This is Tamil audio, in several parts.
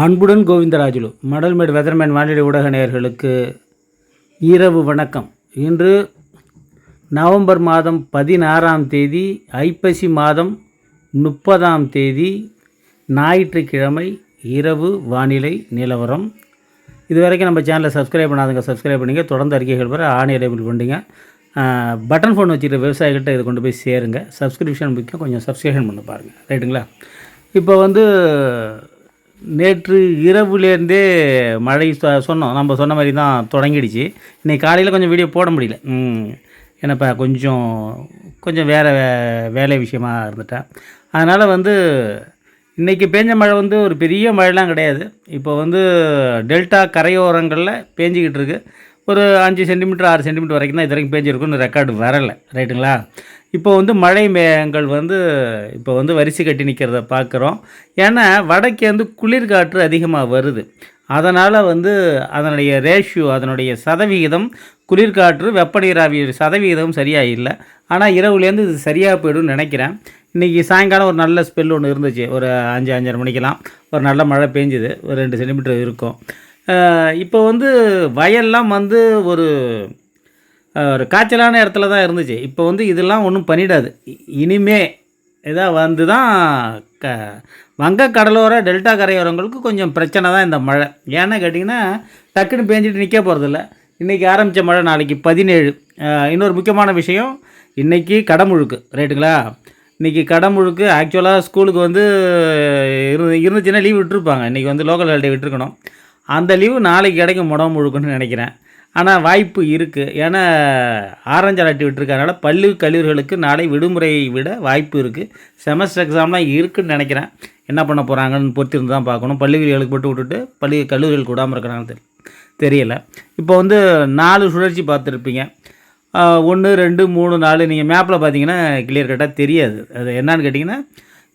அன்புடன் கோவிந்தராஜுலு மடல்மேடு வெதர்மேன் வானிலை ஊடக நேயர்களுக்கு இரவு வணக்கம். இன்று நவம்பர் மாதம் பதினாறாம் தேதி ஐப்பசி மாதம் முப்பதாம் தேதி ஞாயிற்றுக்கிழமை இரவு வானிலை நிலவரம். இது வரைக்கும் நம்ம சேனலை சப்ஸ்கிரைப் பண்ணாதுங்க சப்ஸ்கிரைப் பண்ணிங்க. தொடர்ந்து அறிக்கைகள் வர ஆணை எனேபிள் பண்ணிங்க பட்டன் ஃபோன் வச்சுக்கிற விவசாயிகிட்ட இதை கொண்டு போய் சேருங்க. சப்ஸ்கிரிப்ஷன் முக்கியம். கொஞ்சம் சப்ஸ்கிரிப்ஷன் பண்ண பாருங்கள் ரைட்டுங்களா இப்போ வந்து நேற்று இரவுலேருந்தே மழை சொ- சொன்னோம். நம்ம சொன்ன மாதிரி தான் தொடங்கிடுச்சு. இன்றைக்கி காலையில் கொஞ்சம் வீடியோ போட முடியல. என்னப்பா கொஞ்சம் கொஞ்சம் வேறு வே வேலை விஷயமா இருந்துட்டேன் அதனால் வந்து இன்றைக்கி பேஞ்ச மழை வந்து ஒரு பெரிய மழைலாம் கிடையாது. இப்போ வந்து டெல்டா கரையோரங்களில் பேஞ்சிக்கிட்டு இருக்குது ஒரு அஞ்சு சென்டிமீட்டர் ஆறு சென்டிமீட்டர் வரைக்கும் தான் இது வரைக்கும் பேஞ்சிருக்குன்னு ரெக்கார்டு வரலை. ரைட்டுங்களா இப்போ வந்து மழை மேகங்கள் வந்து இப்போ வந்து வரிசை கட்டி நிற்கிறத பார்க்குறோம் ஏன்னா வடக்கே வந்து குளிர்காற்று அதிகமாக வருது. அதனால் வந்து அதனுடைய ரேஷியோ அதனுடைய சதவிகிதம் குளிர்காற்று வெப்பநீராவி சதவிகிதம் சரியாக இல்லை. ஆனால் இரவுலேருந்து இது சரியாக போய்டும்னு நினைக்கிறேன். இன்றைக்கி சாயங்காலம் ஒரு நல்ல ஸ்பெல் ஒன்று இருந்துச்சு. ஒரு அஞ்சு அஞ்சரை மணிக்கெல்லாம் ஒரு நல்ல மழை பெஞ்சுது. ஒரு ரெண்டு சென்டிமீட்டர் இருக்கும். இப்போ வந்து வயல்லாம் வந்து ஒரு ஒரு காய்ச்சலான இடத்துல தான் இருந்துச்சு. இப்போ வந்து இதெல்லாம் ஒன்றும் பண்ணிடாது. இனிமே இதாக வந்து தான் க வங்க கடலோர டெல்டா கரையோரங்களுக்கு கொஞ்சம் பிரச்சனை தான் இந்த மழை. ஏன்னு கேட்டிங்கன்னா டக்குன்னு பேஞ்சிட்டு நிற்க போகிறதில்ல இன்றைக்கி ஆரம்பித்த மழை நாளைக்கு பதினேழு. இன்னொரு முக்கியமான விஷயம் இன்றைக்கி கடமுழுக்கு ரைட்டுங்களா? இன்றைக்கி கடமுழுக்கு ஆக்சுவலாக ஸ்கூலுக்கு வந்து இரு இருந்துச்சுன்னா லீவ் விட்டுருப்பாங்க. இன்றைக்கி வந்து லோக்கல் ஹாலிடே விட்டுருக்கணும். அந்த லீவு நாளைக்கு கிடைக்கும் முடம் முழுக்குன்னு நினைக்கிறேன். ஆனால் வாய்ப்பு இருக்குது ஏன்னா ஆரஞ்சு அலர்ட் விட்டுருக்கறனால பள்ளி கல்லூரிகளுக்கு நாளை விடுமுறையை விட வாய்ப்பு இருக்குது செமஸ்டர் எக்ஸாம்லாம் இருக்குதுன்னு நினைக்கிறேன். என்ன பண்ண போகிறாங்கன்னு பொறுத்திருந்து தான் பார்க்கணும். பள்ளிகளுக்கு போட்டு விட்டுட்டு பள்ளி கல்லூரிகளுக்கு கூடாமல் இருக்கிறாங்கன்னு தெரி தெரியலை. இப்போ வந்து நாலு சுழற்சி பார்த்துருப்பீங்க. ஒன்று ரெண்டு மூணு நாலு நீங்கள் மேப்பில் பார்த்தீங்கன்னா கிளியர் கட்டாக தெரியாது. அது என்னன்னு கேட்டிங்கன்னா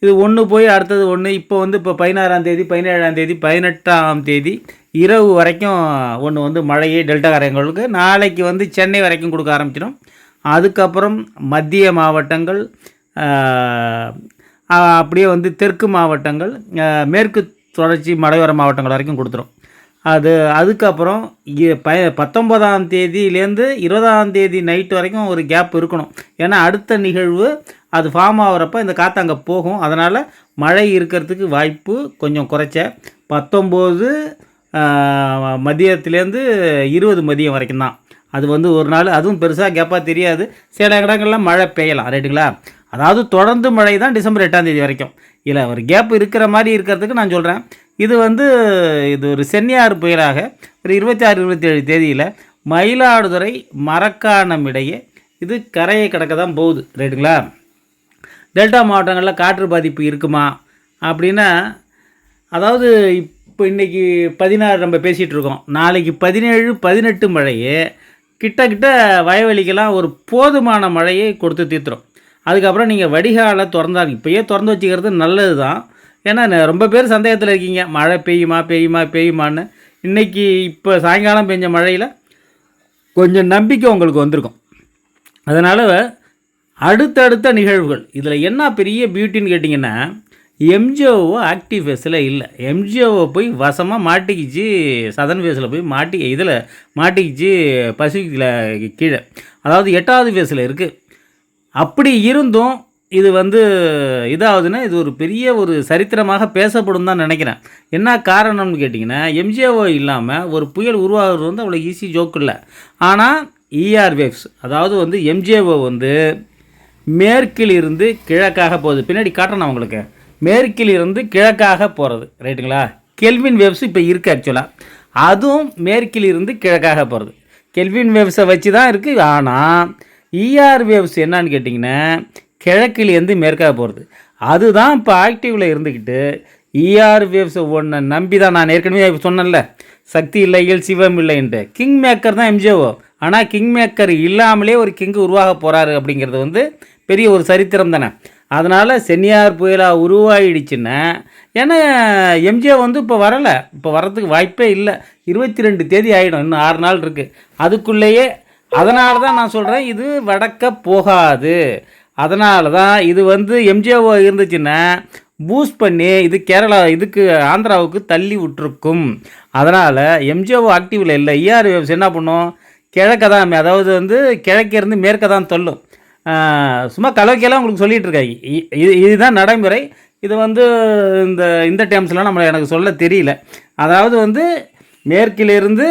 இது ஒன்று போய் அடுத்தது ஒன்று இப்போ வந்து இப்போ பதினாறாம் தேதி பதினேழாம் தேதி பதினெட்டாம் தேதி இரவு வரைக்கும் ஒன்று வந்து மழையே டெல்டா கரையங்களுக்கு நாளைக்கு வந்து சென்னை வரைக்கும் கொடுக்க ஆரம்பிச்சிடும். அதுக்கப்புறம் மத்திய மாவட்டங்கள் அப்படியே வந்து தெற்கு மாவட்டங்கள் மேற்கு தொடர்ச்சி மலையோர மாவட்டங்கள் வரைக்கும் கொடுத்துரும். அது அதுக்கப்புறம் இ- ப பத்தொன்பதாம் தேதியிலேருந்து இருபதாம் தேதி நைட் வரைக்கும் ஒரு கேப் இருக்கணும். ஏன்னா அடுத்த நிகழ்வு அது ஃபார்ம் ஆகிறப்ப இந்த காற்று அங்கே போகும். அதனால் மழை இருக்கிறதுக்கு வாய்ப்பு கொஞ்சம் குறைச்ச. பத்தொம்போது மதியத்துலேருந்து இருபது மதியம் வரைக்கும் தான். அது வந்து ஒரு நாள் அதுவும் பெருசாக கேப்பாக தெரியாது. சில இடங்கள்லாம் மழை பெய்யலாம். ரைட்டுங்களா அதாவது தொடர்ந்து மழை தான் டிசம்பர் எட்டாம் தேதி வரைக்கும். இல்லை ஒரு கேப் இருக்கிற மாதிரி இருக்கிறதுக்கு நான் சொல்கிறேன் இது வந்து இது ஒரு சென்னியார் புயலாக ஒரு இருபத்தி ஆறு இருபத்தி ஏழு தேதியில் மயிலாடுதுறை மரக்காணம் இடையே இது கரையை கடக்க தான் போகுது. ரைட்டுங்களா? டெல்டா மாவட்டங்களில் காற்று பாதிப்பு இருக்குமா? அப்படின்னா அதாவது இப்போ இன்றைக்கி பதினாறு நம்ம பேசிகிட்டு இருக்கோம். நாளைக்கு பதினேழு பதினெட்டு மழையே கிட்ட கிட்ட வயவெளிக்கெல்லாம் ஒரு போதுமான மழையை கொடுத்து தீர்த்துரும். அதுக்கப்புறம் நீங்கள் வடிகாலை திறந்தாங்க. இப்போயே திறந்து வச்சுக்கிறது நல்லது தான் ஏன்னா ரொம்ப பேர் சந்தேகத்தில் இருக்கீங்க. மழை பெய்யுமா பெய்யுமா பெய்யுமான்னு. இன்றைக்கி இப்போ சாயங்காலம் பெஞ்ச மழையில் கொஞ்சம் நம்பிக்கை உங்களுக்கு வந்திருக்கும். அதனால் அடுத்தடுத்த நிகழ்வுகள். இதில் என்ன பெரிய பியூட்டின்னு கேட்டிங்கன்னா எம்ஜிஓ ஆக்டிவ் ஃபேஸில் இல்லை. எம்ஜிஓவை போய் வசமாக மாட்டிக்கிச்சு சதன் ஃபேஸில் போய் மாட்டி இதில் மாட்டிக்கிச்சு பசிஃபிக்கில் கீழே. அதாவது எட்டாவது ஃபேஸில் இருக்குது அப்படி இருந்தும் இது வந்து இதாகுதுன்னா இது ஒரு பெரிய ஒரு சரித்திரமாக பேசப்படும் தான் நினைக்கிறேன். என்ன காரணம்னு கேட்டிங்கன்னா எம்ஜிஓ இல்லாமல் ஒரு புயல் உருவாகிறது வந்து அவ்வளோ ஈஸி ஜோக்கு இல்லை. ஆனால் இஆர் வேவ்ஸ் அதாவது வந்து எம்ஜிஓ வந்து மேற்கில் இருந்து கிழக்காக போகுது. பின்னாடி காட்டணும் உங்களுக்கு. மேற்கில் இருந்து கிழக்காக போகிறது ரைட்டுங்களா கெல்வின் வேவ்ஸ் இப்போ இருக்குது ஆக்சுவலாக அதுவும் மேற்கில் இருந்து கிழக்காக போகிறது கெல்வின் வேவ்ஸை வச்சு தான் இருக்குது ஆனால் இஆர் வேவ்ஸ் என்னான்னு கேட்டிங்கன்னா கிழக்கிலேருந்து மேற்காக போகிறது அதுதான் இப்போ ஆக்டிவில் இருந்துக்கிட்டு இஆர் ஒன்றை நம்பி தான் நான் ஏற்கனவே சொன்னேன்ல. சக்தி இல்லையில் சிவம் இல்லைன்ட்டு கிங் மேக்கர் தான் எம்ஜிஓ ஆனால் கிங் மேக்கர் இல்லாமலே ஒரு கிங்கு உருவாக போகிறாரு அப்படிங்கிறது வந்து பெரிய ஒரு சரித்திரம் தானே. அதனால் சென்னியார் புயலாக உருவாகிடுச்சுன்னா ஏன்னா எம்ஜிஓ வந்து இப்போ வரலை. இப்போ வர்றதுக்கு வாய்ப்பே இல்லை. இருபத்தி ரெண்டு தேதி ஆகிடும் இன்னும் ஆறு நாள் இருக்குது அதுக்குள்ளேயே அதனால தான் நான் சொல்கிறேன் இது வடக்க போகாது. அதனால தான் இது வந்து எம்ஜிஓ இருந்துச்சுன்னா பூஸ்ட் பண்ணி இது கேரளா இதுக்கு ஆந்திராவுக்கு தள்ளி விட்டுருக்கும். அதனால் எம்ஜிஓ ஆக்டிவில் இல்லை. இஆர் வேவ்ஸ் என்ன பண்ணும்? கிழக்க தான் அதாவது வந்து கிழக்கே இருந்து மேற்க தான் சொல்லும் சும்மா கலவைக்கெல்லாம் உங்களுக்கு சொல்லிகிட்டு இருக்காங்க. இ- இது இதுதான் நடைமுறை. இது வந்து இந்த இந்த டேர்ம்ஸ்லாம் நம்மளை எனக்கு சொல்ல தெரியல. அதாவது வந்து மேற்கிலிருந்து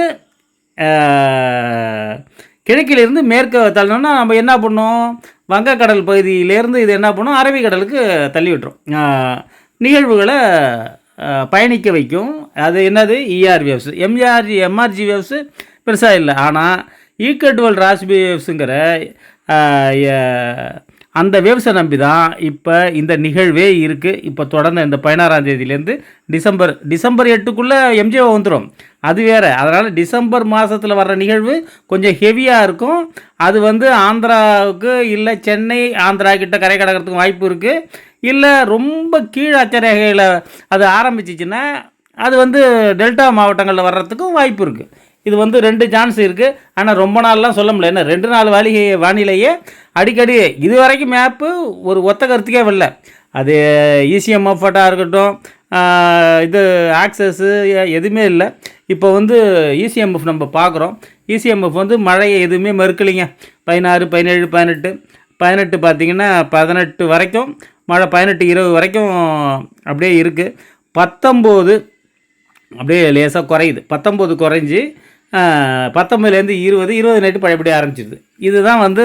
கிழக்கிலிருந்து மேற்கு தள்ளணும்னா நம்ம என்ன பண்ணோம்? வங்கக்கடல் பகுதியிலேருந்து இது என்ன பண்ணும்? அரபிக்கடலுக்கு தள்ளி விட்டுரும். நிகழ்வுகளை பயணிக்க வைக்கும். அது என்னது? ER waves MRG MRG waves பெருசாக இல்லை. ஆனால் ஈக்கட்வல் ராஸ்பி வேவ்ஸுங்கிற அந்த வேவ்ஸை நம்பி தான் இப்போ இந்த நிகழ்வே இருக்குது இப்போ தொடர்ந்து இந்த பதினாறாம் தேதியிலேருந்து டிசம்பர் டிசம்பர் எட்டுக்குள்ளே எம்ஜிஓ வந்துடும் அது வேறு. அதனால் டிசம்பர் மாதத்தில் வர்ற நிகழ்வு கொஞ்சம் ஹெவியாக இருக்கும். அது வந்து ஆந்திராவுக்கு இல்லை சென்னை ஆந்திரா கிட்ட கரை கடக்கிறதுக்கு வாய்ப்பு இருக்குது இல்லை ரொம்ப கீழ் அச்சரேகையில் அது ஆரம்பிச்சிச்சின்னா அது வந்து டெல்டா மாவட்டங்களில் வர்றதுக்கும் வாய்ப்பு இருக்குது இது வந்து ரெண்டு சான்ஸ் இருக்குது ஆனால் ரொம்ப நாள்லாம் சொல்ல முடியல. என்ன ரெண்டு நாள் வாலிகை வானிலையே அடிக்கடி இது வரைக்கும் மேப்பு ஒரு ஒத்த கருத்துக்கே வரல. அது E எஃபர்ட்டாக இருக்கட்டும் இது ஆக்சஸ்ஸு எதுவுமே இல்லை. இப்போ வந்து இசிஎம்எஃப் நம்ம பார்க்குறோம் இசிஎம்எஃப் வந்து மழையை எதுவுமே மறுக்கலைங்க. பதினாறு பதினேழு பதினெட்டு. பதினெட்டு பார்த்திங்கன்னா பதினெட்டு வரைக்கும் மழை பதினெட்டு இருபது வரைக்கும் அப்படியே இருக்குது பத்தொம்போது அப்படியே லேசாக குறையுது. பத்தொம்போது குறைஞ்சி பத்தொம்பதுலேருந்து இருபது இருபது நைட்டு பழையபடி ஆரம்பிச்சிருது. இதுதான் வந்து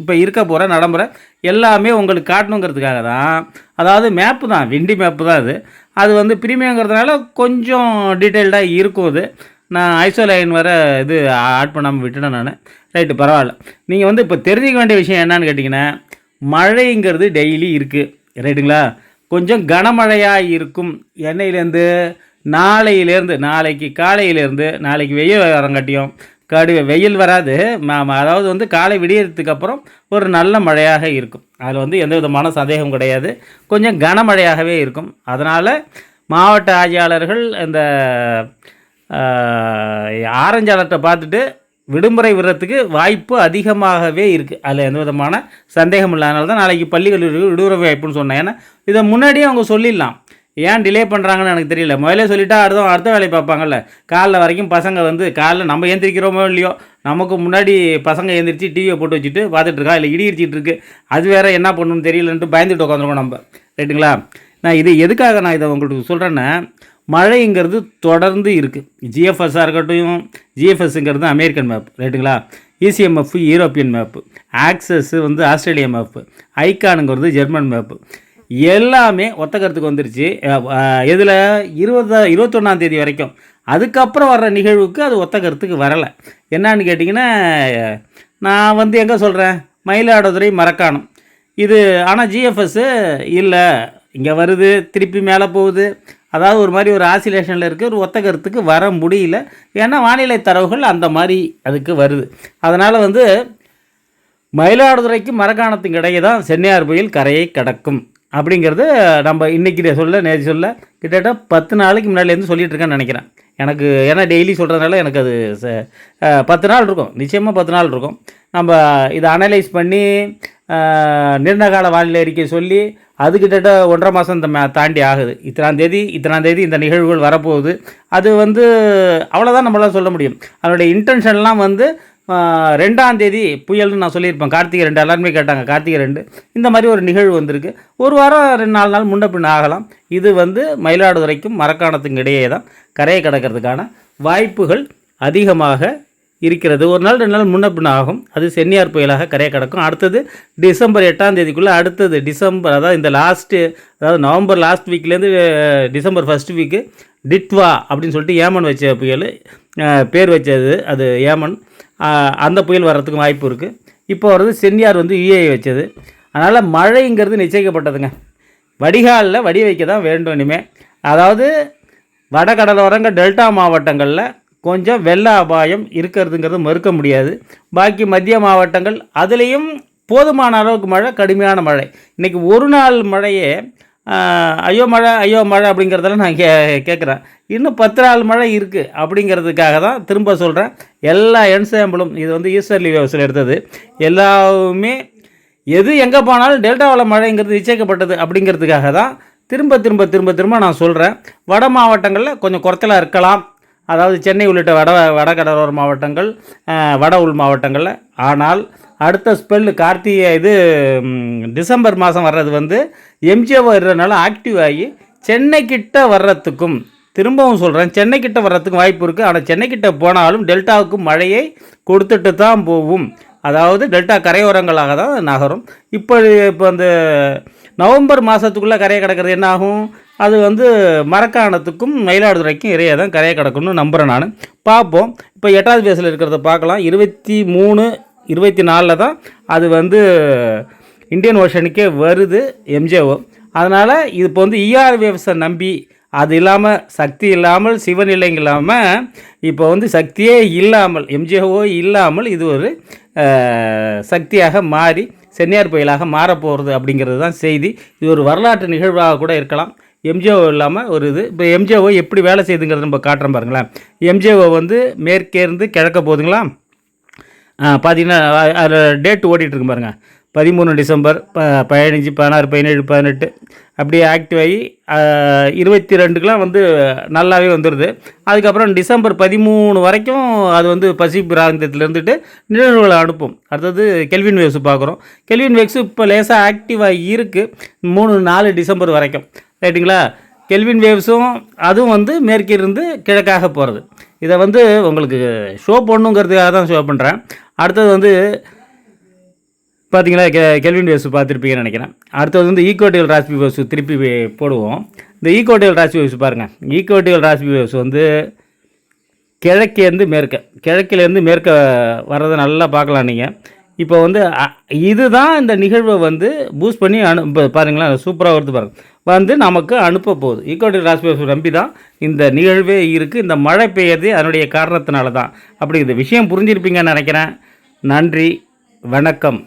இப்போ இருக்க போகிற நடைமுறை. எல்லாமே உங்களுக்கு காட்டணுங்கிறதுக்காக தான். அதாவது மேப்பு தான் விண்டி மேப்பு தான் அது. அது வந்து பிரீமியங்கிறதுனால கொஞ்சம் டீட்டெயில்டாக இருக்கும் அது. நான் ஐசோலைன் வர இது ஆட் பண்ணாமல் விட்டுட்டேன் நான். ரைட்டு பரவாயில்ல. நீங்கள் வந்து இப்போ தெரிஞ்சிக்க வேண்டிய விஷயம் என்னன்னு கேட்டிங்கன்னா மழைங்கிறது டெய்லி இருக்குது ரைட்டுங்களா கொஞ்சம் கனமழையாக இருக்கும். எண்ணெயிலேருந்து நாளையிலேருந்து நாளைக்கு காலையிலேருந்து நாளைக்கு வெயில் வரங்காட்டியும் கடு வெயில் வராது. நாம் அதாவது வந்து காலை விடியறதுக்கு அப்புறம் ஒரு நல்ல மழையாக இருக்கும். அதில் வந்து எந்த விதமான சந்தேகம் கிடையாது. கொஞ்சம் கனமழையாகவே இருக்கும். அதனால் மாவட்ட ஆட்சியாளர்கள் இந்த ஆரஞ்சு அலர்ட்டை பார்த்துட்டு விடுமுறை விடுறதுக்கு வாய்ப்பு அதிகமாகவே இருக்குது அதில் எந்த விதமான சந்தேகம் இல்லாதனால தான் நாளைக்கு பள்ளிகள் விடுமுறை வாய்ப்புன்னு சொன்னேன். ஏன்னா இதை முன்னாடியே அவங்க சொல்லிடலாம். ஏன் டிலே பண்ணுறாங்கன்னு எனக்கு தெரியல. முதல்ல சொல்லிட்டா அடுத்த அடுத்த வேலையை பார்ப்பாங்கல்ல. காலைல வரைக்கும் பசங்க வந்து காலைல நம்ம ஏந்திரிக்கிறோமோ இல்லையோ நமக்கு முன்னாடி பசங்க ஏந்திரிச்சு டிவியை போட்டு வச்சுட்டு பார்த்துட்ருக்கா இல்லை இடி இடிச்சிட்டு இருக்கு. அது வேறு என்ன பண்ணணும்னு தெரியலன்ட்டு பயந்துட்டு உட்காந்துருக்கோம் நம்ம. ரைட்டுங்களா நான் இது எதுக்காக நான் இதை உங்களுக்கு சொல்கிறேன்னா மழைங்கிறது தொடர்ந்து இருக்குது ஜிஎஃப்எஸ்ஸாக இருக்கட்டும் ஜிஎஃப்எஸ்ங்கிறது அமெரிக்கன் மேப் ரைட்டுங்களா இசிஎம்எஃப் யூரோப்பியன் மேப்பு ஆக்சஸ் வந்து ஆஸ்திரேலியா மேப்பு ஐகானுங்கிறது ஜெர்மன் மேப்பு எல்லாமே ஒத்த கருத்துக்கு வந்துருச்சு இதில் இருபது இருபத்தொன்னாம் தேதி வரைக்கும். அதுக்கப்புறம் வர்ற நிகழ்வுக்கு அது ஒத்த கருத்துக்கு வரலை. என்னான்னு கேட்டிங்கன்னா நான் வந்து எங்கே சொல்கிறேன் மயிலாடுதுறை மரக்காணம். இது ஆனால் ஜிஎஃப்எஸ்ஸு இல்லை. இங்கே வருது திருப்பி மேலே போகுது. அதாவது ஒரு மாதிரி ஒரு ஆசிலேஷனில் இருக்குது ஒரு ஒத்த கருத்துக்கு வர முடியல. ஏன்னா வானிலை தரவுகள் அந்த மாதிரி அதுக்கு வருது. அதனால் வந்து மயிலாடுதுறைக்கு மரக்காணத்துக்கு இடையே தான் சென்னையார் புயல் கரையை கடக்கும். அப்படிங்கிறது நம்ம இன்றைக்கி சொல்ல நேற்று சொல்ல கிட்டத்தட்ட பத்து நாளைக்கு முன்னாடிலேருந்து சொல்லிகிட்டு இருக்கேன்னு நினைக்கிறேன். எனக்கு ஏன்னா டெய்லி சொல்கிறதுனால எனக்கு அது ச- பத்து நாள் இருக்கும். நிச்சயமாக பத்து நாள் இருக்கும். நம்ம இதை அனலைஸ் பண்ணி நிர்ணயகால நீண்டகால வானிலை அறிக்கை சொல்லி அது கிட்டத்தட்ட ஒன்றரை மாதம் இந்த தாண்டி ஆகுது. இத்தனாம் தேதி இத்தனாம் தேதி இந்த நிகழ்வுகள் வரப்போகுது. அது வந்து அவ்வளோதான் நம்மளால் சொல்ல முடியும். அதனுடைய இன்டென்ஷன்லாம் வந்து ரெண்டாம் தேதி புயல்னு நான் சொல்லியிருப்பேன். கார்த்திகை ரெண்டு எல்லாருமே கேட்டாங்க. கார்த்திகை ரெண்டு. இந்த மாதிரி ஒரு நிகழ்வு வந்திருக்கு. ஒரு வாரம் ரெண்டு நாலு நாள் முன்ன பின்ன ஆகலாம். இது வந்து மயிலாடுதுறைக்கும் மரக்காணத்துக்கும் இடையே தான் கரையை கடக்கிறதுக்கான வாய்ப்புகள் அதிகமாக இருக்கிறது. ஒரு நாள் ரெண்டு நாள் முன்ன பின்ன ஆகும். அது சென்னியார் புயலாக கரையை கடக்கும். அடுத்தது டிசம்பர் எட்டாம் தேதிக்குள்ளே அடுத்தது டிசம்பர் அதாவது இந்த லாஸ்ட்டு அதாவது நவம்பர் லாஸ்ட் வீக்லேருந்து டிசம்பர் ஃபர்ஸ்ட் வீக்கு டிட்வா அப்படின்னு சொல்லிட்டு ஏமன் வச்ச புயல் பேர் வச்சது. அது ஏமன். அந்த புயல் வர்றதுக்கு வாய்ப்பு இருக்குது இப்போ வர்றது சென்னியார் வந்து யுஏ வச்சது. அதனால் மழைங்கிறது நிச்சயிக்கப்பட்டதுங்க. வடிகாலில் வடி வைக்க தான் வேண்டும் இனிமேல் அதாவது வடகடலோரங்க டெல்டா மாவட்டங்களில் கொஞ்சம் வெள்ள அபாயம் இருக்கிறதுங்கிறது மறுக்க முடியாது. பாக்கி மத்திய மாவட்டங்கள் அதுலேயும் போதுமான அளவுக்கு மழை கடுமையான மழை. இன்றைக்கி ஒரு நாள் மழையே ஐயோ மழை ஐயோ மழை அப்படிங்கிறதெல்லாம் நான் கே கேட்குறேன் இன்னும் பத்து நாள் மழை இருக்குது அப்படிங்கிறதுக்காக தான் திரும்ப சொல்கிறேன் எல்லா என்சாம்பிளும் இது வந்து ஈஸ்வர்லி வேவ்ஸில் எடுத்தது. எல்லாமே எது எங்கே போனாலும் டெல்டாவில் மழைங்கிறது நிச்சயிக்கப்பட்டது அப்படிங்கிறதுக்காக தான் திரும்ப திரும்ப திரும்ப திரும்ப நான் சொல்கிறேன் வட மாவட்டங்களில் கொஞ்சம் குறைச்சலாக இருக்கலாம். அதாவது சென்னை உள்ளிட்ட வட வடகடலோர மாவட்டங்கள் வட உள் மாவட்டங்களில். ஆனால் அடுத்த ஸ்பெல்லு கார்த்திகை இது டிசம்பர் மாதம் வர்றது வந்து எம்ஜிஓ வர்றதுனால ஆக்டிவ் ஆகி சென்னை கிட்ட வர்றதுக்கும் திரும்பவும் சொல்கிறேன் சென்னை கிட்ட வர்றதுக்கும் வாய்ப்பு இருக்குது ஆனால் சென்னை கிட்ட போனாலும் டெல்டாவுக்கு மழையை கொடுத்துட்டு தான் போகும். அதாவது டெல்டா கரையோரங்களாக தான் நகரும். இப்போ இப்போ அந்த நவம்பர் மாதத்துக்குள்ளே கரையை கிடக்கிறது என்ன ஆகும்? அது வந்து மரக்காணத்துக்கும் மயிலாடுதுறைக்கும் இறைய தான் கரையை கிடக்கும்னு நம்புகிறேன் நான். பார்ப்போம். இப்போ எட்டாவது பேஸில் இருக்கிறத பார்க்கலாம். இருபத்தி மூணு இருபத்தி நாலில் தான் அது வந்து இந்தியன் ஓஷனுக்கே வருது எம்ஜேஓ அதனால் இது இப்போ வந்து இஆர் வேவ்ஸை நம்பி அது இல்லாமல் சக்தி இல்லாமல் சிவநிலைங்க இல்லாமல் இப்போ வந்து சக்தியே இல்லாமல் எம்ஜிஓ இல்லாமல் இது ஒரு சக்தியாக மாறி சென்னியார் புயலாக மாறப்போகிறது அப்படிங்கிறது தான் செய்தி. இது ஒரு வரலாற்று நிகழ்வாக கூட இருக்கலாம். எம்ஜிஓ இல்லாமல் ஒரு இது. இப்போ எம்ஜிஓ எப்படி வேலை செய்யுதுங்கிறத நம்ம காட்டுறோம் பாருங்களேன். எம்ஜிஓ வந்து மேற்கேருந்து கிழக்க போகுதுங்களா? பார்த்தீங்கன்னா அதில் டேட் ஓடிட்டுருக்கு பாருங்கள் பதிமூணு டிசம்பர் ப பதினஞ்சு பதினாறு பதினேழு பதினெட்டு. அப்படியே ஆக்டிவ் ஆகி இருபத்தி ரெண்டுக்கெலாம் வந்து நல்லாவே வந்துடுது அதுக்கப்புறம் டிசம்பர் பதிமூணு வரைக்கும் அது வந்து பசி பிராந்தியத்தில் இருந்துட்டு நிகழ்வுகளை அனுப்பும். அடுத்தது கெல்வின் வேவ்ஸ் பார்க்குறோம் கெல்வின் வேவ்ஸ் இப்போ லேசாக ஆக்டிவாக இருக்குது மூணு நாலு டிசம்பர் வரைக்கும். ரைட்டுங்களா கெல்வின் வேவ்ஸும் அதுவும் வந்து மேற்கிருந்து கிழக்காக போகிறது இதை வந்து உங்களுக்கு ஷோ பண்ணுங்கிறதுக்காக தான் ஷோ பண்ணுறேன் அடுத்தது வந்து பார்த்தீங்களா கெ கெல்வின் வேவ்ஸ் பார்த்துருப்பீங்கன்னு நினைக்கிறேன். அடுத்தது வந்து ஈக்கோட்டியல் ராஸ்பி வேவ்ஸ் திருப்பி போடுவோம். இந்த ஈக்கோட்டியல் ராஸ்பி வேவ்ஸ் பாருங்கள் ஈக்கோட்டியல் ராஸ்பி வேவ்ஸ் வந்து கிழக்கேருந்து மேற்க கிழக்கிலேருந்து மேற்க வர்றதை நல்லா பார்க்கலாம் நீங்கள் இப்போ வந்து இதுதான் இந்த நிகழ்வை வந்து பூஸ்ட் பண்ணி அனு இப்போ பாருங்களேன் சூப்பராக வருது பாருங்கள் வந்து நமக்கு அனுப்ப போகுது. ஈக்குவட்டியல் ராஸ்பி நம்பி தான் இந்த நிகழ்வே இருக்குது இந்த மழை பெய்யறது அதனுடைய காரணத்தினால தான். அப்படி இந்த விஷயம் புரிஞ்சிருப்பீங்கன்னு நினைக்கிறேன். நன்றி. வணக்கம்.